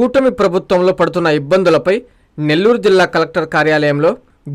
కూటమి ప్రభుత్వంలో పడుతున్న ఇబ్బందులపై నెల్లూరు జిల్లా కలెక్టర్ కార్యాలయంలో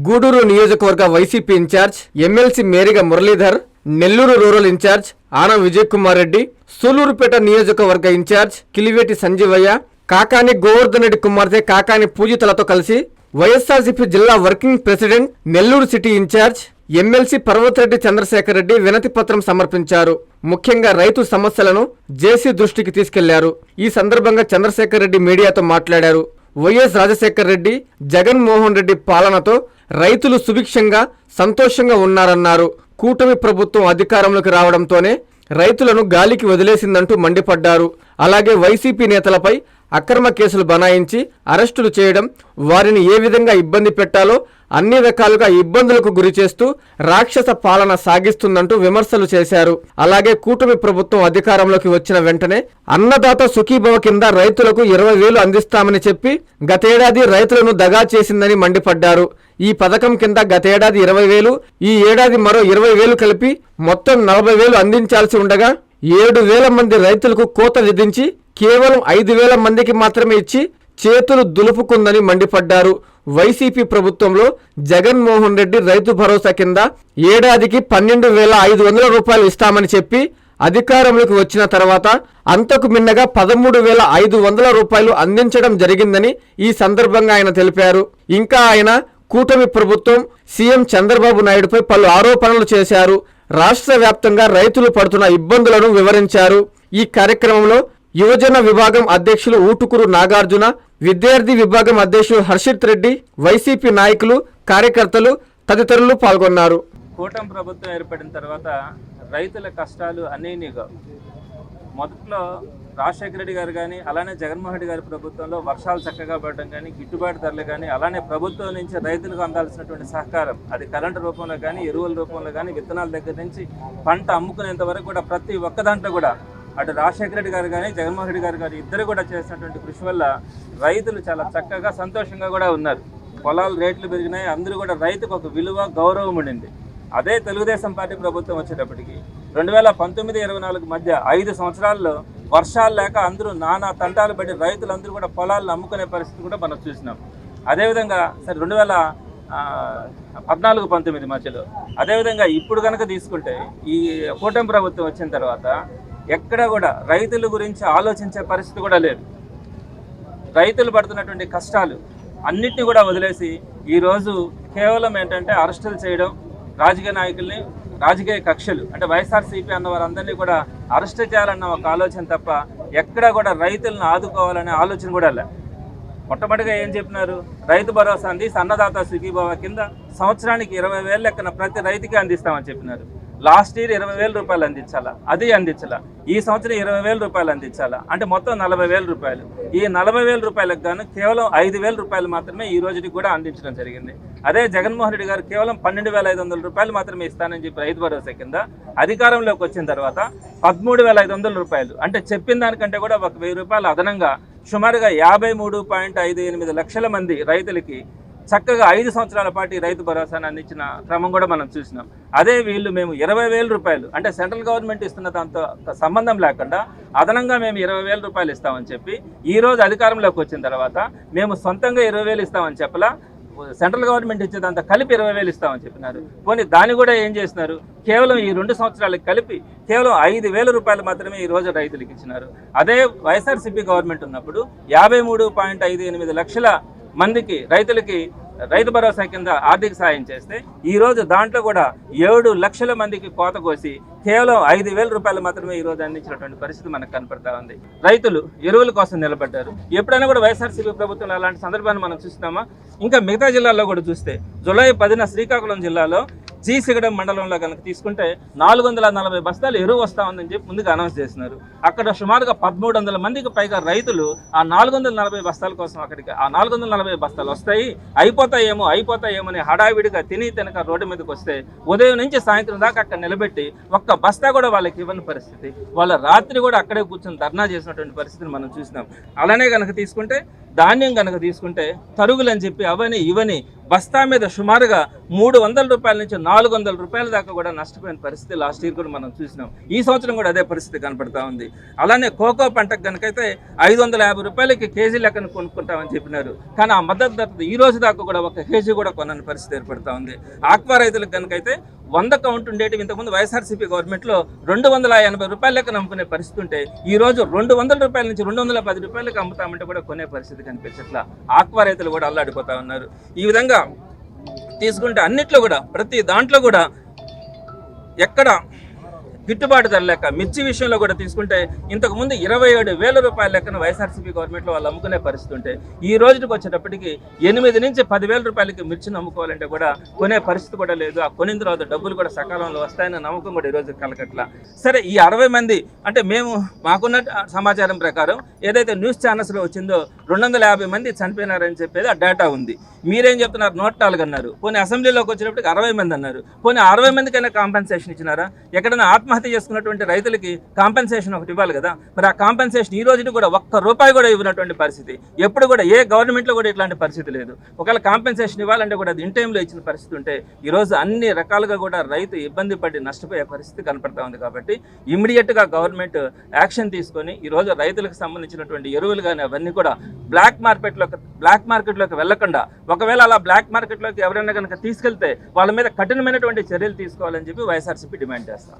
గూడూరు నియోజకవర్గ YCP incharge MLC Meriga Muralidhar Nellore rural incharge Anam Vijay Kumar Reddy Sullurpeta నియోజకవర్గ ఇన్ఛార్జ్ కిలివేటి సంజీవయ్య కాకాని గోవర్ధన్ రెడ్డి కుమార్తె కాకాని పూజితలతో కలిసి వైఎస్ఆర్సీపీ జిల్లా working president Nellore city incharge MLC Parvathareddy Chandrasekhar Reddy వినతి పత్రం సమర్పించారు. ముఖ్యంగా రైతు సమస్యలను జేసీ దృష్టికి తీసుకెళ్ళారు. ఈ సందర్భంగా చంద్రశేఖర్ రెడ్డి మీడియాతో మాట్లాడారు. వైఎస్ రాజశేఖర్ రెడ్డి జగన్మోహన్ రెడ్డి పాలనతో రైతులు సుభిక్షంగా సంతోషంగా ఉన్నారన్నారు. కూటమి ప్రభుత్వం అధికారంలోకి రావడంతోనే రైతులను గాలికి వదిలేసిందంటూ మండిపడ్డారు. అలాగే వైసీపీ నేతలపై అక్రమ కేసులు బనాయించి అరెస్టులు చేయడం వారిని ఏ విధంగా ఇబ్బంది పెట్టాలో అన్ని రకాలుగా ఇబ్బందులకు గురి చేస్తూ రాక్షస పాలన సాగిస్తుందంటూ విమర్శలు చేశారు. అలాగే కూటమి ప్రభుత్వం అధికారంలోకి వచ్చిన వెంటనే అన్నదాత సుఖీభవ కింద రైతులకు ఇరవై వేలు అందిస్తామని చెప్పి గతేడాది రైతులను దగా చేసిందని మండిపడ్డారు. ఈ పథకం కింద గతేడాది ఇరవై వేలు ఈ ఏడాది మరో ఇరవై వేలు కలిపి మొత్తం నలభై వేలు అందించాల్సి ఉండగా ఏడు వేల మంది రైతులకు కోత విధించి కేవలం ఐదు వేల మందికి మాత్రమే ఇచ్చి చేతులు దులుపుకుందని మండిపడ్డారు. వైసీపీ ప్రభుత్వంలో జగన్మోహన్ రెడ్డి రైతు భరోసా కింద ఏడాదికి పన్నెండు వేల ఐదు వందల రూపాయలు ఇస్తామని చెప్పి అధికారంలోకి వచ్చిన తర్వాత అంతకు మిన్నగా పదమూడు వేల ఐదు వందల రూపాయలు అందించడం జరిగిందని ఈ సందర్భంగా ఆయన తెలిపారు. ఇంకా ఆయన కూటమి ప్రభుత్వం సీఎం చంద్రబాబు నాయుడుపై పలు ఆరోపణలు చేశారు. రాష్ట్ర వ్యాప్తంగా రైతులు పడుతున్న ఇబ్బందులను వివరించారు. ఈ కార్యక్రమంలో యువజన విభాగం అధ్యక్షులు ఊటుకురు నాగార్జున విద్యార్థి విభాగం అధ్యక్షులు హర్షిత్ రెడ్డి వైసీపీ నాయకులు కార్యకర్తలు తదితరులు పాల్గొన్నారు. కూటమి ప్రభుత్వం ఏర్పడిన తర్వాత రైతుల కష్టాలు అనేనిగా మొదట్లో రాజశేఖర రెడ్డి గారు కానీ అలానే జగన్మోహన్ రెడ్డి గారి ప్రభుత్వంలో వర్షాలు చక్కగా పడడం కానీ గిట్టుబాటు ధరలు కానీ అలానే ప్రభుత్వం నుంచి రైతులకు అందాల్సినటువంటి సహకారం అది కరెంటు రూపంలో కానీ ఎరువుల రూపంలో కానీ విత్తనాల దగ్గర నుంచి పంట అమ్ముకునేంత వరకు కూడా ప్రతి ఒక్క దాంట్లో కూడా అటు రాజశేఖర రెడ్డి గారు కానీ జగన్మోహన్ రెడ్డి గారు కానీ ఇద్దరు కూడా చేసినటువంటి కృషి వల్ల రైతులు చాలా చక్కగా సంతోషంగా కూడా ఉన్నారు. పొలాలు రేట్లు పెరిగినాయి అందరూ కూడా రైతుకు ఒక విలువ గౌరవం ఉండింది. అదే తెలుగుదేశం పార్టీ ప్రభుత్వం వచ్చేటప్పటికి రెండు వేల పంతొమ్మిది ఇరవై నాలుగు మధ్య ఐదు సంవత్సరాల్లో వర్షాలు లేక అందరూ నానా తంటాలు పడి రైతులందరూ కూడా పొలాలను అమ్ముకునే పరిస్థితి కూడా మనం చూసినాం. అదేవిధంగా సరే రెండు వేల పద్నాలుగు పంతొమ్మిది మధ్యలో అదేవిధంగా ఇప్పుడు కనుక తీసుకుంటే ఈ కూటమి ప్రభుత్వం వచ్చిన తర్వాత ఎక్కడ కూడా రైతుల గురించి ఆలోచించే పరిస్థితి కూడా లేదు. రైతులు పడుతున్నటువంటి కష్టాలు అన్నిటిని కూడా వదిలేసి ఈరోజు కేవలం ఏంటంటే అరెస్టులు చేయడం రాజకీయ నాయకుల్ని రాజకీయ కక్షలు అంటే వైఎస్ఆర్సీపీ అన్న వారందరినీ కూడా అరెస్ట్ చేయాలన్న ఒక ఆలోచన తప్ప ఎక్కడా కూడా రైతులను ఆదుకోవాలనే ఆలోచన కూడా లే మొట్టమొదటిగా ఏం చెప్పినారు? రైతు భరోసా అంది సన్నదాత సుఖీభావ కింద సంవత్సరానికి ఇరవై వేలు లెక్కన ప్రతి రైతుకి అందిస్తామని చెప్పినారు. లాస్ట్ ఇయర్ ఇరవై వేల రూపాయలు అందించాలా? అది అందించాలా. ఈ సంవత్సరం ఇరవై వేల రూపాయలు అందించాలా? అంటే మొత్తం నలభై వేల రూపాయలు. ఈ నలభై వేల రూపాయలకు గాను కేవలం ఐదు వేల రూపాయలు మాత్రమే ఈ రోజుకి కూడా అందించడం జరిగింది. అదే జగన్మోహన్ రెడ్డి గారు కేవలం పన్నెండు వేల ఐదు వందల రూపాయలు మాత్రమే ఇస్తానని చెప్పి రైతు భరోసా కింద అధికారంలోకి వచ్చిన తర్వాత పదమూడు వేల ఐదు వందల రూపాయలు. అంటే చెప్పిన దానికంటే కూడా ఒక వెయ్యి రూపాయలు అదనంగా సుమారుగా యాభై మూడు పాయింట్ ఐదు ఎనిమిది లక్షల మంది రైతులకి చక్కగా ఐదు సంవత్సరాల పాటు రైతు భరోసాను అందించిన క్రమం కూడా మనం చూసినాం. అదే వీళ్ళు మేము ఇరవై వేల రూపాయలు అంటే సెంట్రల్ గవర్నమెంట్ ఇస్తున్న దాంతో సంబంధం లేకుండా అదనంగా మేము ఇరవై వేల రూపాయలు ఇస్తామని చెప్పి ఈ రోజు అధికారంలోకి వచ్చిన తర్వాత మేము సొంతంగా ఇరవై వేలు ఇస్తామని చెప్పలా సెంట్రల్ గవర్నమెంట్ ఇచ్చేదంతా కలిపి ఇరవై వేలు ఇస్తామని చెప్పినారు. పోనీ దాన్ని కూడా ఏం చేసినారు? కేవలం ఈ రెండు సంవత్సరాలకు కలిపి కేవలం ఐదు వేల రూపాయలు మాత్రమే ఈ రోజు రైతులకు ఇచ్చినారు. అదే వైఎస్ఆర్సీపీ గవర్నమెంట్ ఉన్నప్పుడు యాభై మూడు పాయింట్ ఐదు ఎనిమిది లక్షల మందికి రైతులకి రైతు భరోసా కింద ఆర్థిక సాయం చేస్తే ఈ రోజు దాంట్లో కూడా ఏడు లక్షల మందికి కోత కోసి కేవలం ఐదు వేల రూపాయలు మాత్రమే ఈ రోజు అందించినటువంటి పరిస్థితి మనకు కనపడతా ఉంది. రైతులు ఎరువుల కోసం నిలబడ్డారు. ఎప్పుడైనా కూడా వైఎస్ఆర్సీపీ ప్రభుత్వం అలాంటి సందర్భాన్ని మనం చూస్తున్నామా? ఇంకా మిగతా జిల్లాల్లో కూడా చూస్తే జూలై పదిన శ్రీకాకుళం జిల్లాలో జీసిగడం మండలంలో కనుక తీసుకుంటే నాలుగు వందల నలభై బస్తాలు ఎరువు వస్తా ఉందని చెప్పి ముందుగా అనౌన్స్ చేసినారు అక్కడ సుమారుగా పదమూడు వందల మందికి పైగా రైతులు ఆ నాలుగు వందల నలభై బస్తాల కోసం అక్కడికి ఆ నాలుగు వందల నలభై బస్తాలు వస్తాయి. అయిపోతాయేమో అయిపోతాయేమో అని హడావిడిగా తిని తినక రోడ్డు మీదకి వస్తే ఉదయం నుంచి సాయంత్రం దాకా అక్కడ నిలబెట్టి ఒక్క బస్తా కూడా వాళ్ళకి ఇవ్వని పరిస్థితి. వాళ్ళ రాత్రి కూడా అక్కడే కూర్చొని ధర్నా చేసినటువంటి పరిస్థితిని మనం చూసినాం. అలానే కనుక తీసుకుంటే ధాన్యం కనుక తీసుకుంటే తరుగులు అని చెప్పి అవని ఇవని బస్తా మీద సుమారుగా మూడు వందల రూపాయల నుంచి నాలుగు వందల రూపాయల దాకా కూడా నష్టపోయిన పరిస్థితి లాస్ట్ ఇయర్ కూడా మనం చూసినాం. ఈ సంవత్సరం కూడా అదే పరిస్థితి కనపడతా ఉంది. అలానే కోకో పంటకు కనుకైతే ఐదు వందల యాభై రూపాయలకి కేజీ లెక్కన కొనుక్కుంటామని చెప్పినారు. కానీ ఆ మద్దతు ధర ఈ రోజు దాకా కూడా ఒక కేజీ కూడా కొనని పరిస్థితి ఏర్పడతా ఉంది. ఆక్వా రైతులకు కనుకైతే వంద కౌంట్ ఉండేటివి. ఇంతకుముందు వైఎస్ఆర్సీపీ గవర్నమెంట్లో రెండు వందల ఎనభై రూపాయల లెక్క నమ్ముకునే పరిస్థితి ఉంటే ఈ రోజు రెండు వందల రూపాయల నుంచి రెండు వందల పది రూపాయలకు అమ్ముతామంటే కూడా కొనే పరిస్థితి కనిపించట్లా. ఆక్వా రైతులు కూడా అల్లాడిపోతా ఉన్నారు. ఈ విధంగా తీసుకుంటే అన్నిట్లో కూడా ప్రతి దాంట్లో కూడా ఎక్కడ గిట్టుబాటు ధర లెక్క. మిర్చి విషయంలో కూడా తీసుకుంటే ఇంతకు ముందు ఇరవై ఏడు వేల రూపాయల లెక్కన వైఎస్ఆర్సీపీ గవర్నమెంట్లో వాళ్ళు అమ్ముకునే పరిస్థితి ఉంటే ఈ రోజుకి వచ్చేటప్పటికి ఎనిమిది నుంచి పదివేల రూపాయలకి మిర్చిని అమ్ముకోవాలంటే కూడా కొనే పరిస్థితి కూడా లేదు. ఆ కొనిన తర్వాత డబ్బులు కూడా సకాలంలో వస్తాయన్న నమ్మకం కూడా ఈ రోజు కలగట్ల సరే ఈ అరవై మంది అంటే మేము మాకున్న సమాచారం ప్రకారం ఏదైతే న్యూస్ ఛానల్స్లో వచ్చిందో రెండు వందల యాభై మంది చనిపోయినారని చెప్పేది ఆ డేటా ఉంది. మీరేం చెప్తున్నారు? నూట నాలుగు అన్నారు. పోనీ అసెంబ్లీలోకి వచ్చినప్పటికి అరవై మంది అన్నారు. పోనీ అరవై మందికైనా కాంపెన్సేషన్ ఇచ్చినారా? ఎక్కడైనా ఆత్మహత్య చేసుకున్నటువంటి రైతులకి కాంపెన్సేషన్ ఒకటి ఇవ్వాలి కదా? మరి ఆ కాంపెన్సేషన్ ఈ రోజుకి కూడా ఒక్క రూపాయి కూడా ఇవ్వనటువంటి పరిస్థితి. ఎప్పుడు కూడా ఏ గవర్నమెంట్లో కూడా ఇట్లాంటి పరిస్థితి లేదు. ఒకవేళ కాంపెన్సేషన్ ఇవ్వాలంటే కూడా అది ఇన్ టైంలో ఇచ్చిన పరిస్థితి ఉంటే ఈరోజు అన్ని రకాలుగా కూడా రైతు ఇబ్బంది పడి నష్టపోయే పరిస్థితి కనపడతా ఉంది కాబట్టి ఇమీడియట్గా గవర్నమెంట్ యాక్షన్ తీసుకొని ఈ రోజు రైతులకు సంబంధించినటువంటి ఎరువులు కానీ అవన్నీ కూడా బ్లాక్ మార్కెట్లోకి బ్లాక్ మార్కెట్లోకి వెళ్ళకుండా ఒకవేళ అలా బ్లాక్ మార్కెట్లోకి ఎవరైనా కనుక తీసుకెళ్తే వాళ్ళ మీద కఠినమైనటువంటి చర్యలు తీసుకోవాలని చెప్పి వైఎస్ఆర్సీపీ డిమాండ్ చేస్తాం.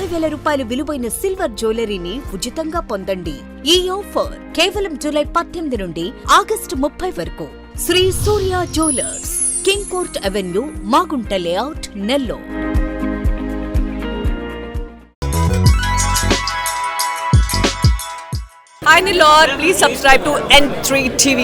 వేల రూపాయలు విలువైన సిల్వర్ జ్యువెలరీని ఉచితంగా పొందండి. ఈ ఆఫర్ కేవలం జూలై పద్దెనిమిది నుండి ఆగస్టు ముప్పై వరకు. Sri Surya jewellers king court avenue Magunta layout Nellore. Hi Nilor, please subscribe to N3 TV.